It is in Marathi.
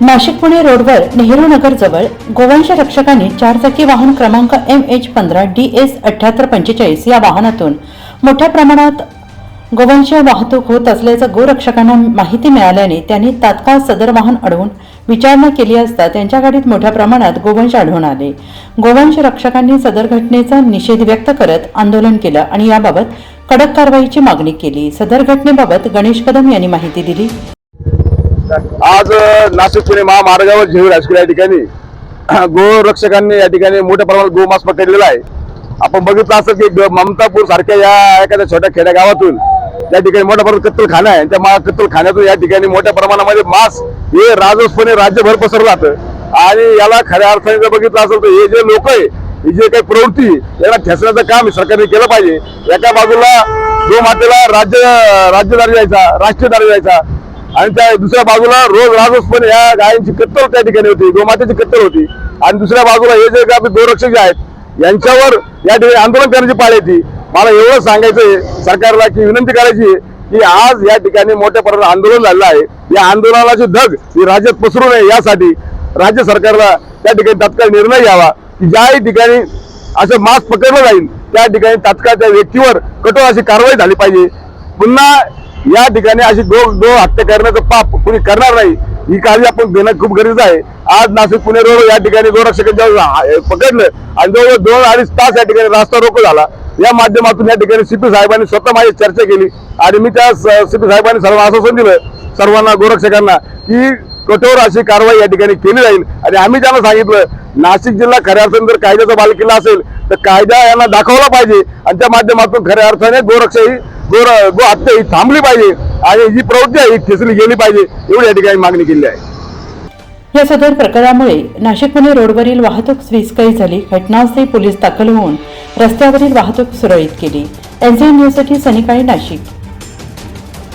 नाशिक पुणे रोडवर नेहरू नगर जवळ गोवंश रक्षकांनी चारचाकी वाहन क्रमांक एम एच पंधरा डी एस अठ्याहत्तर पंचेचाळीस या वाहनातून मोठ्या प्रमाणात गोवंश वाहतूक होत असल्याचं गोरक्षकांना माहिती मिळाल्याने त्यांनी तात्काळ सदर वाहन अडवून विचारणा केली असता त्यांच्या गाडीत मोठ्या प्रमाणात गोवंश आढळून आले. गोवंश रक्षकांनी सदर घटनेचा निषेध व्यक्त करत आंदोलन केलं आणि याबाबत कडक कारवाईची मागणी केली. सदर घटनेबाबत गणेश कदम यांनी माहिती दिली. आज नाशिक पुणे महामार्गावर झेवीर हायस्कूल या ठिकाणी गोरक्षकांनी या ठिकाणी मोठ्या प्रमाणात गोमास पकडलेला आहे. आपण बघितलं असं की ममतापूर सारख्या या एखाद्या छोट्या खेड्या गावातून या ठिकाणी मोठ्या प्रमाणात कत्तलखाना आहे. त्या मा कत्तलखान्यातून या ठिकाणी मोठ्या प्रमाणामध्ये मास हे राजसपणे राज्यभर पसरलं जातं. आणि याला खऱ्या अर्थाने जर बघितलं असेल तर हे जे लोक आहे ही जे काही प्रवृत्ती याला ठेचण्याचं काम सरकारने केलं पाहिजे. एका बाजूला गोमातेला राज्य राज्य दर्जा द्यायचा राष्ट्रीय दर्जा द्यायचा आणि त्या दुसऱ्या बाजूला रोज राजसपणे या गायींची कत्तल त्या ठिकाणी होती गोमातेची कत्तल होती. आणि दुसऱ्या बाजूला हे जे काही गोरक्षक जे आहेत यांच्यावर या ठिकाणी आंदोलन करण्याची पाळी येते मला एवढं सांगायचं आहे सरकारला की विनंती करायची आहे की आज या ठिकाणी मोठ्या प्रमाणात आंदोलन झालेलं आहे. या आंदोलनाची धग ही राज्यात पसरू नये यासाठी राज्य सरकारला त्या ठिकाणी तात्काळ निर्णय घ्यावा की ज्याही ठिकाणी असं मास्क पकडलं जाईल त्या ठिकाणी तात्काळ त्या व्यक्तीवर कठोर अशी कारवाई झाली पाहिजे. पुन्हा या ठिकाणी अशी गो गो हत्या करण्याचं पाप कुणी करणार नाही. ही काळजी आपण घेणं खूप गरजेचं आहे. आज नाशिक पुणे रोड या ठिकाणी गोरक्षकांच्या पकडलं आणि जवळजवळ दोन अडीच तास या ठिकाणी रास्ता रोको झाला. या माध्यमातून या ठिकाणी सीपी साहेबांनी स्वतः माझी चर्चा केली आणि मी त्या सीपी साहेबांनी सर्वांना आश्वासन दिलं सर्वांना गोरक्षकांना की कठोर अशी कारवाई या ठिकाणी केली जाईल. आणि आम्ही त्यांना सांगितलं नाशिक जिल्हा खऱ्या अर्थाने जर कायद्याचा बालकिल्ला असेल तर कायदा यांना दाखवला पाहिजे. आणि त्या माध्यमातून खऱ्या अर्थाने गोरक्षा ही गोर गो हत्या ही थांबली पाहिजे आणि जी प्रवृत्ती आहे ही खेचली गेली पाहिजे एवढी या ठिकाणी मागणी केली आहे. या सदर प्रकारामुळे नाशिकमध्ये रोडवरील वाहतूक विस्कळीत झाली. घटनास्थळी पोलीस दाखल होऊन रस्त्यावरील वाहतूक सुरळीत केली. एनसीएन न्यूजसाठी सनिकाळी नाशिक.